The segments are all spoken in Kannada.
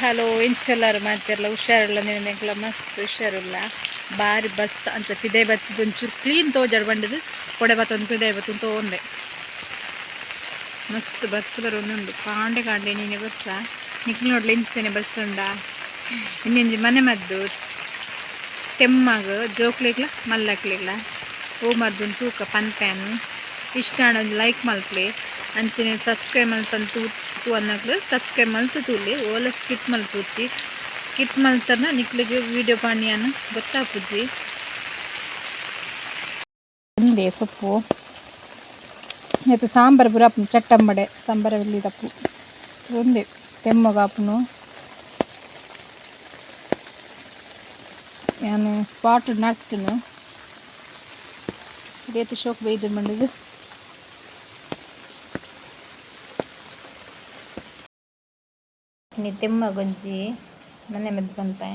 ಹಲೋ, ಇಂಚೆಲ್ಲರೂ ಮಾಡ್ತಿರಲ್ಲ ಹುಷಾರಿಲ್ಲ ನಿನಗೆಲ್ಲ ಮಸ್ತ್ ಹುಷಾರಿಲ್ಲ. ಬಾರಿ ಬಸ್ ಅನ್ಸ ಪಿದೆ ಬತ್ತಿದ್ದು ಒಂಚೂರು ಕ್ಲೀನ್ ತೋಜಾಡ್ ಬಂಡದು ಕೊಡೆ ಬತ್ತೊಂದು ಪಿದೆ ಬತ್ತು ತೊಗೊಂಡೆ ಮಸ್ತ್ ಬಸ್ ಬರೋದುಂಡು ಕಾಂಡೆ ಕಾಂಡೆ ನೀನೆ ಬಸ್ಸ. ನಿಖಿಲ್ ನೋಡ್ಲಿ ಇಂಚನೆ ಬಸ್ ಉಂಡ. ಇನ್ನೊಂದು ಮನೆ ಮದ್ದು, ತೆಮ್ಮಾಗ, ಜೋಕ್ಲಿಗ್ಲ, ಮಲ್ಲಕ್ಲಿಗ್ಲ. ಹೂ ಮದ್ದು ತೂಕ ಪನ್ಪ್ಯಾನು ಇಷ್ಟ ಒಂದು ಲೈಕ್ ಮಲ್ಪ್ಲಿ ಅಂಚನೆ ಸಬ್ಸ್ಕ್ರೈಬ್ ಮಲ್ಪನ್ ತೂ ತೂ ಅನ್ನಕ್ಲು ಸಬ್ಸ್ಕ್ರೈಬ್ ಮಲ್ತು ತೂಲಿ ಓಲ ಸ್ಕಿಟ್ ಮಲ್ಪುಚ್ಚಿ ಸ್ಕಿಟ್ ಮಲ್ತನ ನಿಕ್ಲಿಗೆ ವಿಡಿಯೋ ಪಾಣಿಯನ್ನು ಗೊತ್ತಾಪುಜ್ಜಿ. ಒಂದೇ ಸೊಪ್ಪು. ಮತ್ತು ಸಾಂಬಾರು ಪೂರ ಚಟ್ಟಂಬಡೆ, ಸಾಂಬಾರ ಬೆಳ್ಳಿ ತಪ್ಪು ಒಂದೇ ತೆಮ್ಮಗಾಪುನು ನಾನು ಸ್ಪಾಟ್ ನಟ್ಟನು ರೇತು ಶೋಕ್ ಬೈದು ಮಂಡದು ತೆಮ್ಮ ಗೊಂಜಿ ಮನೆ ಮದ್ದು ಪನ್ಪೆ.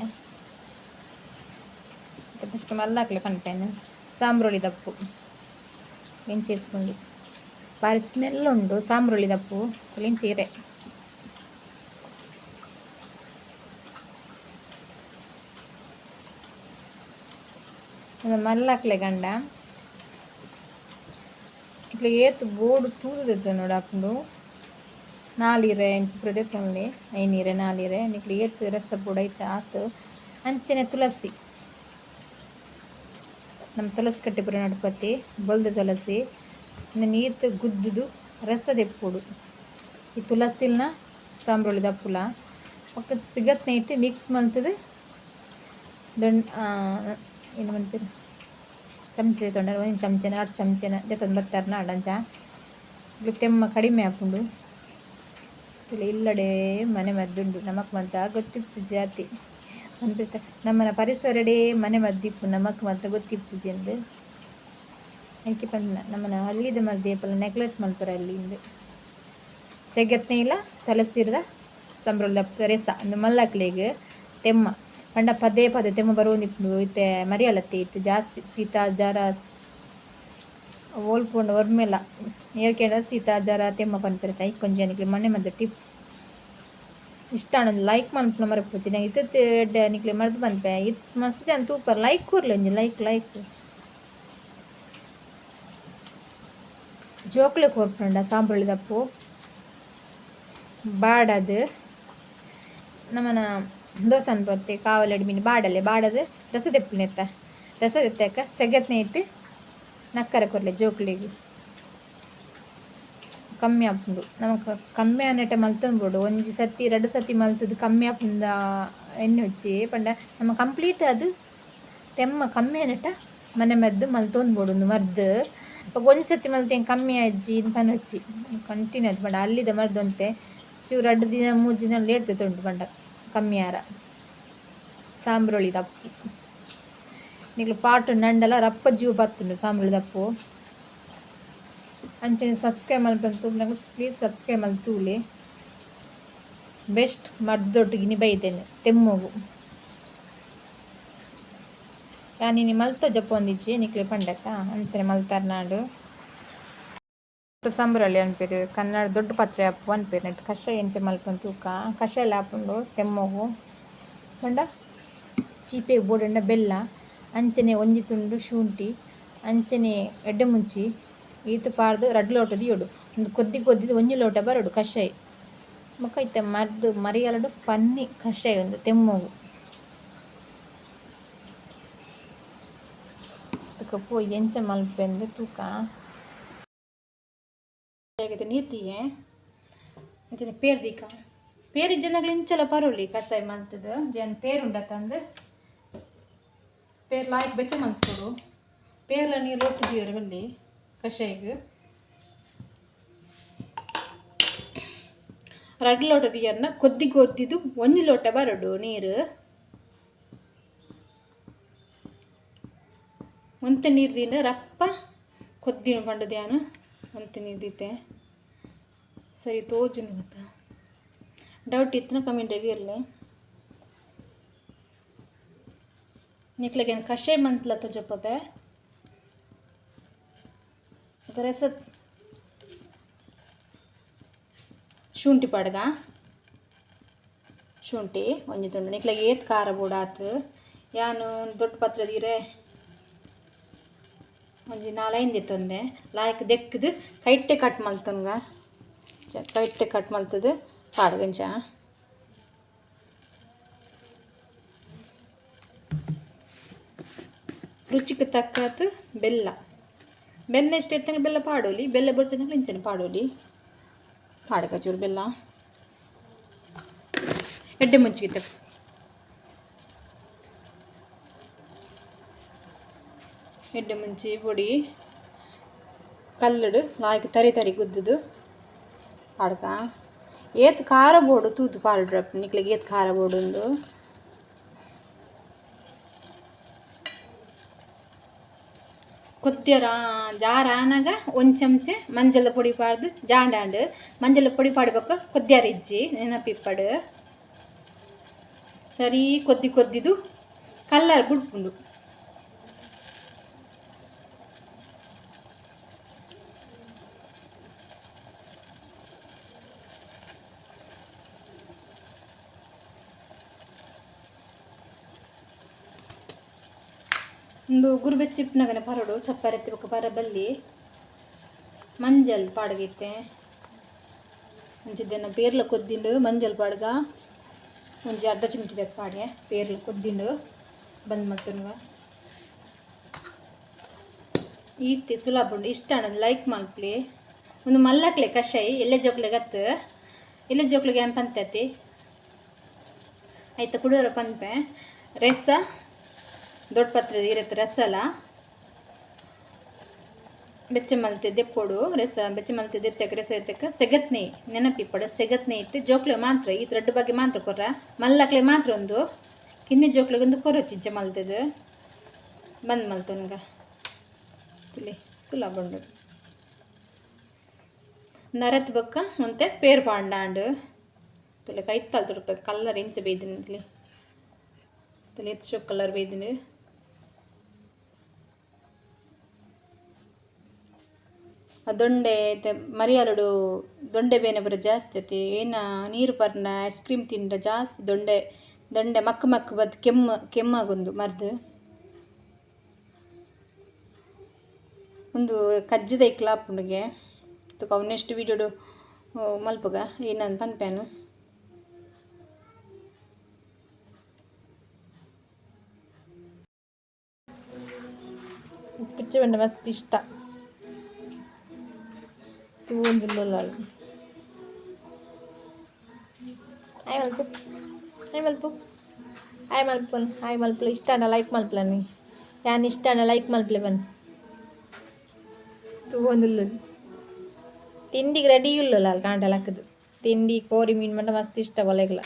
ಫಸ್ಟ್ ಮಲ್ಲಾಕ್ಲೆ ಪನ್ಪೇನು ಸಾಂಬ್ರೋಳಿ ದಪ್ಪು. ಇಂಚಿ ಇಟ್ಕೊಂಡು. ಬಾರಿ ಸ್ಮೆಲ್ ಉಂಡು ಸಾಂಬ್ರೋಳಿ ದಪ್ಪು. ಇಂಚೀರೆ ಅದು ಮಲ್ಲಾಕ್ಲೆ ಗಂಡ. ಇಟ್ಲ ಏತು ಬೋರ್ಡು ತೂದದ್ದು ನೋಡು ಹಾಕೊಂಡು ನಾಲೀರೆ ಇಂಚು ಪ್ರದೆತ್ತೊಂದು ಐನೀರೆ ನಾಲೀರೆ, ನಿಕ್ಲಿ ಏತ್ ರಸ ಬುಡೈತ ಆತು, ಅಂಚನೆ ತುಳಸಿ ನಮ್ಮ ತುಳಸಿ ಕಟ್ಟಿಪುರ ನಡ್ಪತ್ತಿ, ಬೊಲ್ದ ತುಳಸಿ ನೀತು ಗುದ್ದುದು ರಸ ದೆಪ್ಪುಡು. ಈ ತುಳಸಿಲ್ನ ಸಾಂಬ್ರೊಳಿದ ದಪ್ಪುಲ ಒಕ್ಕ ಸಿಗತ್ನೆ ಇಟ್ಟು ಮಿಕ್ಸ್ ಮಲ್ತದು ದೊಂಡ್ ಏನು ಮಂತೀರ ಚಮಚೆ ತೊಂಡ ಒಂದು ಚಮಚನ ಎರಡು ಚಮಚನ ಜೊತೆ ಬತ್ತಾರನ ಅಡಂಚ ಇಲ್ಲಿ ತೆಮ್ಮ ಕಡಿಮೆ ಹಾಕೊಂಡು. ಇಲ್ಲಿ ಇಲ್ಲಡೆ ಮನೆ ಮದ್ದುಂಡು ನಮಕ್ ಮಾತ್ರ ಗೊತ್ತಿಪ್ಪು ಜಾತಿ. ಅಂತ ನಮ್ಮನ ಪರಿಸರಡೆ ಮನೆ ಮದ್ದಿಪ್ಪು ನಮಕ್ ಮಾತ್ರ ಗೊತ್ತಿಪ್ಪು ಜಂದು ಅದಕ್ಕೆ ಬಂದ ನಮ್ಮನ ಹಳ್ಳಿದ ಮದ್ದೇಪಲ್ಲ ನೆಗ್ಲೆಕ್ಟ್ ಮಾಡ್ತಾರೆ ಅಲ್ಲಿಂದ. ಸೆಗತ್ನೇ ಇಲ್ಲ, ತಲಸಿರದ ಸಂಬ್ರಲ್ ರೆಸ. ಅಂದ್ರೆ ಮಲ್ಲಕ್ಲಿಗೆ ತೆಮ್ಮ. ಪಂಡ ಪದೇ ಪದೇ ತೆಮ್ಮ ಬರೋನಿಪ್ಪು ಇತ್ತೆ ಮರಿಯಲತ್ತೆ ಇತ್ತು ಜಾಸ್ತಿ. ಸೀತಾ ಜರ ಓಲ್ಪುಂಡು ಏರ್ಕೆಡ ಸೀತಾ ಜರ ತೆಮ್ಮ ಬಂದಿರುತ್ತೆ ಐಕ್ ಕೊಂಜನಿಗೆ ಮನೆ ಮದ್ದು ಟಿಪ್ಸ್ ಇಷ್ಟ ಅನ್ನೋದು ಲೈಕ್ ಮಾಡ್ಕೊಂಡು ಮರಪುಚ್ಚಿ ನಂಗೆ ಇತ್ತು ನಿಕ್ಲೆ ಮರ್ದು ಪನ್ಪೆ ಇಟ್ಸ್ ಮಸ್ತ್ ಜನ ತೂಪರ್ ಲೈಕ್ ಕೂರ್ಲಿ ಲೈಕ್ ಲೈಕ್ ಜೋಕ್ಲೆ ಕೋರ್ಪುಂಡ ಸಾಂಬುಳಿ ದಪ್ಪು ಬಾಡದು ನಮ್ಮನ ದೋಸೆ ಅನ್ಪತ್ತೆ ಕಾವಲಡಿ ಮೀನು ಬಾಡಲೆ ಬಾಡದು ರಸ ಎತ್ತ ರಸ ಸೆಗತ್ನೇ ಸೆಗತ್ನೆ ಇಟ್ಟು ನಕ್ಕರ ಕೊರ್ಲೆ ಜೋಕ್ಲಿಗೆ. ಕಮ್ಮಿ ಆಪುಂಡು ನಮಕ್ ಕಮ್ಮಿ ಆನೆಟ ಮಲ್ತೊಂದುಬಿಡು ಒಂಜಿ ಸತಿ, ಎರಡು ಸತಿ ಮಲ್ತದು ಕಮ್ಮಿ ಆಪುಂದ ಎಣ್ಣೆ ಹಚ್ಚಿ ಪಂಡ ನಮ್ಮ ಕಂಪ್ಲೀಟ್ ಅದು ತೆಮ್ಮ ಕಮ್ಮಿ ಆನೆಟ ಮನೆ ಮದ್ದು ಮಲ್ತೊಂದುಬಿಡು ಮರ್ದು. ಒಂದು ಸತಿ ಮಲ್ತೇನು ಕಮ್ಮಿ ಅಜ್ಜಿ ಪನ ಹಚ್ಚಿ ಕಂಟಿನ್ಯೂ ಆಯ್ತು ಪಂಡ. ಅಲ್ಲಿದ ಮರ್ದು ಅಂತೆ. ಚೂರು ಎರಡು ದಿನ, ಮೂರು ದಿನ ಲೇಟ್ ಉಂಟು ಪಂಡ. ಕಮ್ಮಿ ಆರ. ಸಾಂಬ್ರೋಳಿ ದಪ್ಪು. ನಿಕ್ಲು ಪಾಟ್ ನಂಡಲ ರಪ್ಪ ಜೀವ ಬತ್ತುಂಡು ಸಾಂಬ್ರೋಳಿ ದಪ್ಪು ಅಂಚನೆ ಸಬ್ಸ್ಕ್ರೈಬ್ ಮಲ್ಪಂತು ನಂಗೆ ಪ್ಲೀಸ್ ಸಬ್ಸ್ಕ್ರೈಬ್ ಮಲ್ತೂಲಿ ಬೆಸ್ಟ್ ಮರ್ದೊಟ್ಟಿಗೆ ನಿ ಬೈತೇನೆ ತೆಮ್ಮಗು ಯಾನಿ ಮಲ್ತ ಜಪ್ಪೊಂದಿಜ್ಜಿ ನಿಕ್ಲೆ ಪಂಡಕ ಅಂಚನೆ ಮಲ್ತಾರ ನಾಡು ಸಂಬ್ರಳ್ಳಿ ಅನ್ಪೇರು ಕನ್ನಡ ದೊಡ್ಡ ಪತ್ರೆ ಅಪ್ಪು ಅನ್ಪೇರು ನೆಟ್ಟು ಕಷಾಯ ಎಂಚೆ ಮಲ್ಪನ್ ತೂಕ ಕಷಾಯ ಹಾಕೊಂಡು ತೆಮ್ಮಗು ಪಂಡ ಚೀಪೆಗೆ ಬೋಡಂಡ ಬೆಲ್ಲ ಅಂಚನೆ ಒಂಜಿ ತುಂಡು ಶುಂಠಿ, ಅಂಚನೆ ಎಡ್ಡೆ ಮುಂಚಿ, ಈತ ಪಾರ್ದು ರಡ್ಡು ಲೋಟದ ಇಡು ಒಂದು ಕೊದ್ದಿ ಕೊದ್ದಿದ್ದು ಒಂಜಿ ಲೋಟ ಬರಡು, ಕಷಾಯ. ಮಕ್ಕ ಇತ್ತ ಮರ್ದು ಮರಿಯಲಡು ಪನ್ನಿ, ಕಷಾಯ ಒಂದು, ತೆಮ್ಮಗು. ಕಪ್ಪು ಎಂಚ ಮಲ್ಪೆಂದು ತೂಕ. ಆಗಿದೆ ನೀತಿಗೆ ಅಂಚನೆ ಪೇರ್ ದೀಕ ಪೇರಿ ಜನಗಳು ಇಂಚಲ ಪರೋಲಿ ಕಷಾಯ ಮಲ್ತದ. ಜನ ಪೇರುಂಡ ತಂದು. ಪೇರ್ ಲಾಯ್ಕ್ ಬೆಚ್ಚ ಮಲ್ತುಡು ಪೇರ್ಲ ನೀರು ಒಟ್ಟಿದೀವ್ರಿ ಬಲ್ಲಿ ಕಷಾಯಿಗೆ. ರಡ್ ಲೋಟ ನೀರನ್ನ ಕೊದ್ದಿಗೆ ಕೊದ್ದಿದ್ದು ಒಂದು ಲೋಟ ಬರಡು ನೀರು. ಒಂತೆ ನೀರು ದಿನ ರಪ್ಪ ಕೊದ್ದಿನ ಪಂಡು ಧ್ಯಾನ, ಒಂತ ನೀರು ಸರಿ ತೋಜು ಗೊತ್ತ ಡೌಟ್ ಇತ್ತನ ಕಮೆಂಟಾಗಿ ಇರಲಿ. ನಿಕ್ಲಗೆ ಕಷಾಯ ಮಂತ್ಲ ತೋಜಪ್ಪೆ ರಸ ಶುಂಠಿ ಪಡ್ಗ ಶುಂಠಿ ಒಂಜಿ ತುಂಡು ನಿಕ್ಲೆಗ್ ಏತ್ ಖಾರ ಬೂಡ ಆತು ಯಾನು ದೊಡ್ಡ ಪಾತ್ರೆದೀರೆ ಒಂಜಿ ನಾಲೈಂದು ಎತ್ತೊಂದೆ ಲಾಯ್ಕ್ ದೆಕ್ಕದು ಕೈಟ್ಟೆ ಕಟ್ ಮಲ್ತನ್ಗ ಕೈಟ್ಟೆ ಕಟ್ ಮಲ್ತದು ಪಾಡ್ಗಂಚ ರುಚಿಗೆ ತಕ್ಕತ್ ಬೆಲ್ಲ. ಬೆಲ್ಲ ಎಷ್ಟು ಎತ್ತಂಗೆ ಬೆಲ್ಲ ಪಾಡೋಲಿ? ಬೆಲ್ಲ ಬರ್ತಾನೆ ಇಂಚನೆ ಪಾಡೋಲಿ? ಪಾಡಕ ಚೂರು ಬೆಲ್ಲ. ಎಡ್ಡೆ ಮುಂಚಿಗೆ ಎಡ್ಡೆ ಮುಂಚಿ ಪುಡಿ. ಕಲ್ಲಡು ಲಾಯ್ಕ್ ತರಿ ತರಿ ಗುದ್ದುದು. ಪಾಡ್ಕ? ಏತ್ ಖಾರ ಬೋಡು, ತೂತು ಪಾಡ್ರಪ್ಪ. ನಿಕ್ಲಿಗೆ ಏತ್ ಖಾರ ಬೋಡು ಉಂದು ಕೊತ್ತಿಯರ, ಜಾರ ಆನಾಗ ಒಂದು ಚಮಚೆ ಮಂಜಲ ಪುಡಿ ಪಾಡ್ದು ಜಾಂಡಾಂಡು ಮಂಜಲ ಪುಡಿ ಪಾಡ್ಬೇಕು. ಕೊದ್ದಿಯಾರ ಇಜ್ಜಿ, ನೆನಪಿಪ್ಪಡು. ಸರಿ ಕೊದ್ದಿ ಕೊದ್ದಿದು, ಕಲ್ಲರ್ ಬುಡ್ಪುಂಡು. ಒಂದು ಗುರುಬೆಚ್ಚಿಪ್ಪನಗನೆ ಪರಡು ಚಪ್ಪರೆತ್ತಿ ಬೊಕ್ಕ ಪರ ಬಲ್ಲಿ ಮಂಜಲ್ ಪಾಡಗಿತ್ತೆ. ಅಂಚಿದ್ದೇನ ಪೇರ್ಲ ಕೊದ್ದಿಂಡು ಮಂಜಲ್ ಪಾಡ್ಗ. ಒಂಜಿ ಅರ್ಧ ಚಿಮಟಿ ಪಾಡ್ಯ ಪೇರ್ಲ ಕೊದ್ದಿಂಡು ಬಂದ್ ಈ ಈತಿ ಸುಲಭ ಉಂಡು. ಇಷ್ಟ ಲೈಕ್ ಮಾಡ್ಲಿ ಒಂದು ಮಲ್ಲಕ್ಲೆ ಕಷಾಯಿ ಎಲ್ಲೆ ಜೋಕ್ಲೆ ಗತ್ತ. ಎಲೆ ಜೋಕ್ಲಿಗೆ ಅಂತ ಅಂತೈತಿ ಆಯ್ತಾ ಕುಡಿಯೋರ ಪನ್ಪೆ. ರೆಸ? ದೊಡ್ಡ ಪತ್ರೆ ಇರುತ್ತೆ ರಸಲ. ಬೆಚ್ಚ ಮಲ್ತೆ ಪೊಡು, ರಸ ಬೆಚ್ಚ ಮಲ್ತೆ ದೆತ್ತಕ್ಕೆ ರಸ ಎತ್ತಕ್ಕೆ ಸೆಗತ್ನೆ ನೆನಪಿಪ್ಪಡ ಸೆಗತ್ನೆ ಇಟ್ಟು ಜೋಕ್ಲೆ ಮಾತ್ರ, ಈ ದೊಡ್ಡ ಬಗ್ಗೆ ಮಾತ್ರ ಕೊರ ಮಲ್ಲಕ್ಲೆ ಮಾತ್ರ ಒಂದು. ಕಿನ್ನಿ ಜೋಕ್ಲೆಗೊಂದು ಕೊರೋ ಕೊರಚಿಂಚ ಮಲ್ತದು ಬಂದ್ ಮಲ್ತನ್ಗ ಇಲ್ಲಿ ಸುಲಭ ನರತ್ ಬೊಕ್ಕ ಮುಂತೆ ಪೇರ್ ಪಾಂಡಾಂಡು ತುಲೆ ತಲ್ ತುಡ್ಬೇಕು ಕಲ್ಲರ್ ಇಂಚ ಬೇಯ್ದಿನಿ ಇಲ್ಲಿ ತುಲೆ ಕಲ್ಲರ್ ಕಲರ್ ಬೇಯ್ದಿನಿ. ದೊಂಡೆ ಮರಿಯಾಲಡು ದೊಂಡೆ ಬೇನೆ ಬರೋ ಜಾಸ್ತಿ ಐತಿ. ಏನು, ನೀರು ಪರ್ನ ಐಸ್ ಕ್ರೀಮ್ ತಿಂಡ ಜಾಸ್ತಿ ದೊಂಡೆ ದೊಂಡೆ ಮಕ್ಕ ಮಕ್ಕ ಬದ್ ಕೆಮ್ಮ, ಕೆಮ್ಮಾಗೊಂದು ಮರ್ದು. ಒಂದು ಕಜ್ಜದ ಇಕ್ಲಾಪುಂಡಿಗೆ ತುಕ ಅವನ್ನೆಷ್ಟು ವೀಡಿಯೋಡು ಮಲ್ಪಗ. ಏನಂತ ಪನ್ಪ್ಯಾನು ಕಿಚ್ಚು ಬಂಡೆ ಮಸ್ತ್ ಇಷ್ಟ. ತೂಂದಿಲ್ಲ ಹಾಯ್ ಮಲ್ಪು ಹಾಯ್ ಮಲ್ಪು ಹಾಯ್ ಮಲ್ಪನ್ ಹಾಯ್ ಮಲ್ಪು ಇಷ್ಟ ಅಣ್ಣ ಲೈಕ್ ಮಲ್ಪ್ಲನಿ ಯಾನ್ ಇಷ್ಟ ಅಣ್ಣ ಲೈಕ್ ಮಲ್ಪಲೆ ಬನ್ ತೂಂದಿಲ್ಲ ತಿಂಡಿಗೆ ರೆಡಿ ಇಲ್ಲ ಕಾಂಟಲಕ್ಕದು ತಿಂಡಿ ಕೋರಿ ಮೀನು ಮಂಡ ಮಸ್ತ್ ಇಷ್ಟ ಒಲೆಗ್ಲ.